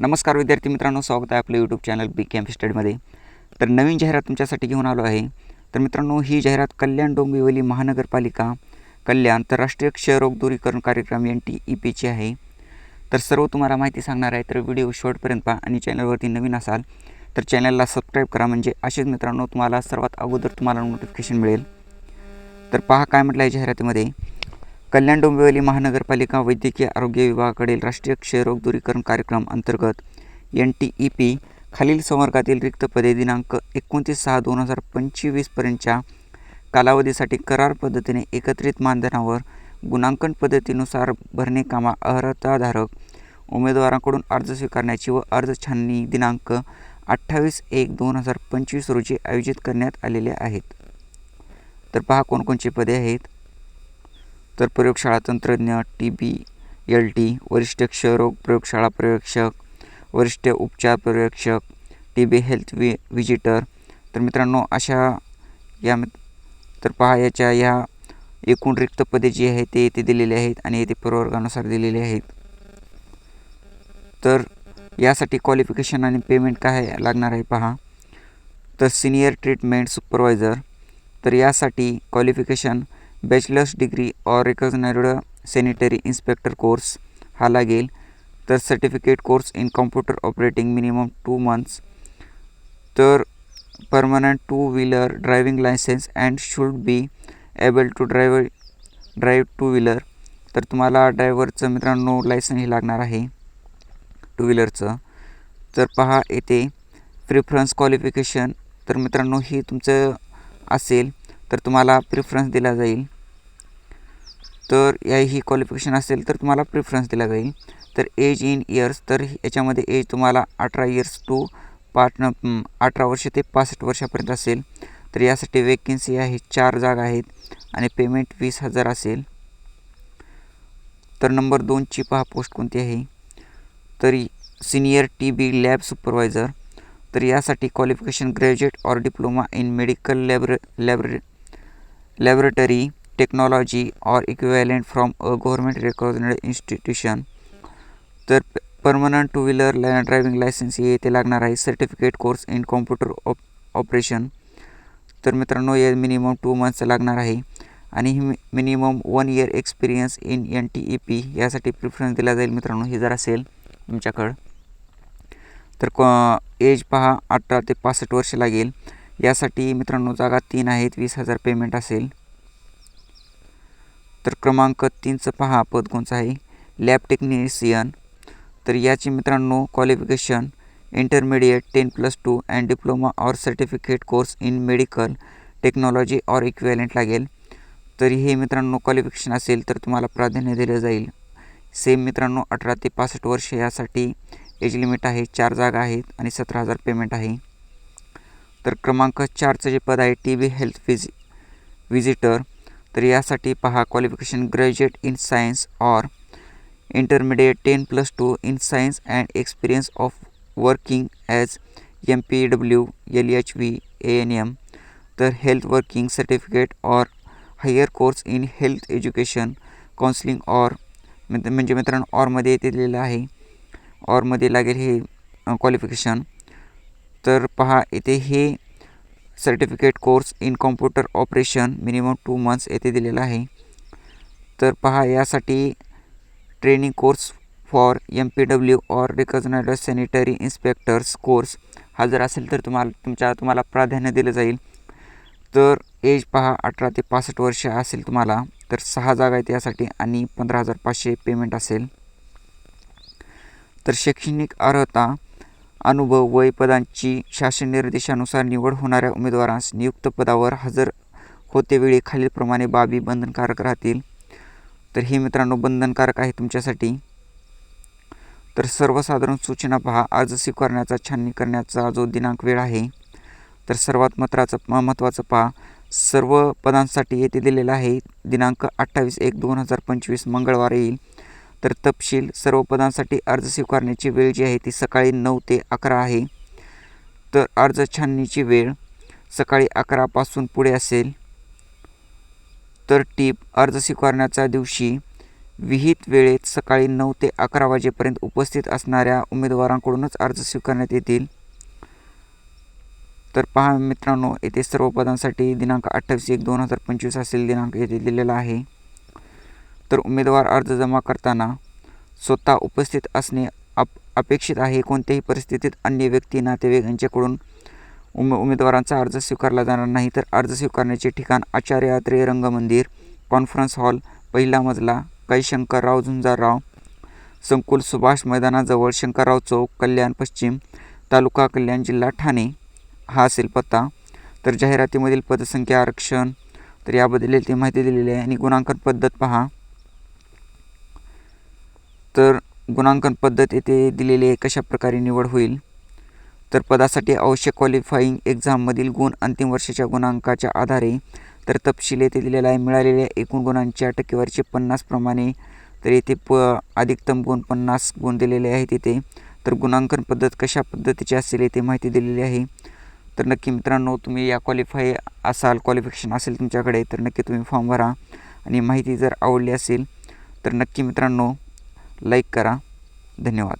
नमस्कार विद्यार्थी मित्रांनो स्वागत आहे आपलं यूट्यूब चॅनल बी कॅम्प स्टडीमध्ये तर नवीन जाहिरात तुमच्यासाठी घेऊन आलो आहे. तर मित्रांनो ही जाहिरात कल्याण डोंबिवली महानगरपालिका कल्याण तर राष्ट्रीय क्षयरोग दूरीकरण कार्यक्रम एन टी ई पीची आहे. तर सर्व तुम्हाला माहिती सांगणार आहे तर व्हिडिओ शॉर्टपर्यंत पहा आणि चॅनलवरती नवीन असाल तर चॅनलला सबस्क्राईब करा. म्हणजे असेच मित्रांनो तुम्हाला सर्वात अगोदर तुम्हाला नोटिफिकेशन मिळेल. तर पहा काय म्हटलं आहे जाहिरातीमध्ये. कल्याण डोंबिवली महानगरपालिका वैद्यकीय आरोग्य विभागाकडील राष्ट्रीय क्षयरोग दूरीकरण कार्यक्रम अंतर्गत एन टी ई पी खालील संवर्गातील रिक्त पदे दिनांक एकोणतीस सहा दोन हजार पंचवीसपर्यंतच्या कालावधीसाठी करार पद्धतीने एकत्रित मानधनावर गुणांकन पद्धतीनुसार भरणे कामा अर्हताधारक उमेदवारांकडून अर्ज स्वीकारण्याची व अर्ज छाननी दिनांक अठ्ठावीस एक दोन हजार पंचवीस रोजी आयोजित करण्यात आलेले आहेत. तर पहा कोणकोणची पदे आहेत. तर प्रयोगशाळा तंत्रज्ञ टी बी एल टी वरिष्ठ क्षयरोग प्रयोगशाळा पर्यवेक्षक वरिष्ठ उपचार पर्यवेक्षक टी बी हेल्थ वि विजिटर तर मित्रांनो अशा या तर पहा याच्या या एकूण रिक्त पदे जी आहेत ते येथे दिलेले आहेत आणि येथे प्रवर्गानुसार दिलेले आहेत. तर यासाठी क्वालिफिकेशन आणि पेमेंट काय लागणार आहे पहा. तर सिनियर ट्रीटमेंट सुपरवायझर तर यासाठी qualification bachelors degree or recognised sanitary inspector course हा लागेल तर certificate course in computer operating minimum two months तर permanent two wheeler driving licence and should be able to drive drive two wheeler तर तुम्हाला ड्रायव्हरचं मित्रांनो लायसन हे लागणार आहे टू व्हीलरचं तर पहा येथे प्रिफरन्स क्वालिफिकेशन तर मित्रांनो ही तुमचं असेल. तर तुम्हाला प्रिफरन्स दिला जाईल. तर या ही क्वालिफिकेशन असेल तर तुम्हाला प्रिफरन्स दिला जाईल. तर एज इन इयर्स तर याच्यामध्ये एज तुम्हाला अठरा इयर्स टू पाच अठरा वर्ष ते पासष्ट वर्षापर्यंत असेल. तर यासाठी वेकेन्सी आहे चार जागा आहेत आणि पेमेंट वीस हजार असेल. तर नंबर दोनची पहा पोस्ट कोणती आहे. तरी senior T B lab supervisor तर यासाठी qualification graduate or diploma in medical लॅब्र लॅब्रे laboratory technology or equivalent from a government recognized institution तर परमनंट टू व्हीलर लाय ड्रायविंग लायसन्स हे येथे लागणार आहे. सर्टिफिकेट कोर्स इन कॉम्प्युटर ऑप ऑपरेशन तर मित्रांनो हे मिनिमम टू मंथचं लागणार आहे. आणि ही minimum one year experience in N T E P यासाठी प्रिफरन्स दिला जाईल मित्रांनो. हे जर असेल तुमच्याकडं तर क एज पहा अठरा ते पासष्ट वर्ष लागेल. यासाठी मित्रांनो जागा तीन आहेत वीस हजार पेमेंट असेल. तर क्रमांक तीनचं पहा पद कोणचं आहे? लॅब टेक्निशियन तर याची मित्रांनो qualification intermediate ten plus two and diploma or certificate course in medical technology or equivalent लागेल. तर हे मित्रांनो क्वालिफिकेशन असेल तर तुम्हाला प्राधान्य दिलं जाईल. सेम मित्रांनो अठरा ते पासष्ट वर्ष यासाठी एज लिमिट आहे चार जागा आहेत आणि सतरा हजार पेमेंट आहे. तर क्रमांक चारचं जे पद आहे टी बी हेल्थ विजि विजिटर तर यासाठी पहा qualification graduate in science or intermediate ten plus two in science and experience of working as M P W L H V A N M तर health working certificate or higher course in health education counselling or म्हणजे मित्रांनो ऑरमध्ये येथे दिलेलं आहे. ऑरमध्ये लागेल हे qualification तर पहा येथे हे certificate course in computer operation minimum two months येथे दिलेलं आहे. तर पहा यासाठी training course for M P W or recognised sanitary inspectors course हा जर असेल तर तुम्हाला तुमच्या तुम्हाला प्राधान्य दिलं जाईल. तर एज पहा अठरा ते पासष्ट वर्ष असेल तुम्हाला तर सहा जागा आहेत यासाठी आणि पंधरा हजार पाचशे पेमेंट असेल. तर शैक्षणिक अर्हता अनुभव वय पदांची शासन निर्देशानुसार निवड होणाऱ्या उमेदवारांस नियुक्त पदावर हजर होतेवेळी खालीलप्रमाणे बाबी बंधनकारक राहतील. तर हे मित्रांनो बंधनकारक आहे तुमच्यासाठी. तर सर्वसाधारण सूचना पहा. अर्ज स्वीकारण्याचा छाननी करण्याचा जो दिनांक वेळ आहे तर सर्वात महत्त्वाचं महत्त्वाचं पहा. सर्व पदांसाठी येथे दिलेलं आहे दिनांक अठ्ठावीस एक दोन हजार पंचवीस मंगळवार येईल. तर तपशील सर्व पदांसाठी अर्ज स्वीकारण्याची वेळ जी आहे ती सकाळी नऊ ते अकरा आहे. तर अर्ज छाननीची वेळ सकाळी अकरापासून पुढे असेल. तर टीप अर्ज स्वीकारण्याच्या दिवशी विहित वेळेत सकाळी नऊ ते अकरा वाजेपर्यंत उपस्थित असणाऱ्या उमेदवारांकडूनच अर्ज स्वीकारण्यात येतील. तर पहा मित्रांनो येथे सर्व पदांसाठी दिनांक अठ्ठावीस एक दोन हजार पंचवीस असेल दिनांक येथे दिलेला आहे. तर उमेदवार अर्ज जमा करताना स्वतः उपस्थित असणे अप अपेक्षित आहे. कोणत्याही परिस्थितीत अन्य व्यक्ती नातेवाईक यांच्याकडून उमे उमेदवारांचा अर्ज स्वीकारला जाणार नाही. तर अर्ज स्वीकारण्याचे ठिकाण आचार्य अत्रे रंगमंदिर कॉन्फरन्स हॉल पहिला मजला कै शंकरराव झुंजारराव संकुल सुभाष मैदानाजवळ शंकरराव चौक कल्याण पश्चिम तालुका कल्याण जिल्हा ठाणे. हा असेल पत्ता. तर जाहिरातीमधील पदसंख्या आरक्षण तर याबद्दल ती माहिती दिलेली आहे. आणि गुणांकन पद्धत पहा. तर गुणांकन पद्धत येथे दिलेली आहे कशा प्रकारे निवड होईल? तर पदासाठी आवश्यक क्वालिफाईंग एक्झाममधील गुण अंतिम वर्षाच्या गुणांकाच्या आधारे तर तपशील येथे दिलेला आहे मिळालेल्या एकूण गुणांच्या टक्केवारीचे पन्नास प्रमाणे तर येथे प अधिकतम गुण पन्नास गुण दिलेले आहेत इथे. तर गुणांकन पद्धत कशा पद्धतीची असेल येथे माहिती दिलेली आहे. तर नक्की मित्रांनो तुम्ही या क्वालिफाय असाल क्वालिफिकेशन असेल तुमच्याकडे तर नक्की तुम्ही फॉर्म भरा. आणि माहिती जर आवडली असेल तर नक्की मित्रांनो लाईक करा. धन्यवाद.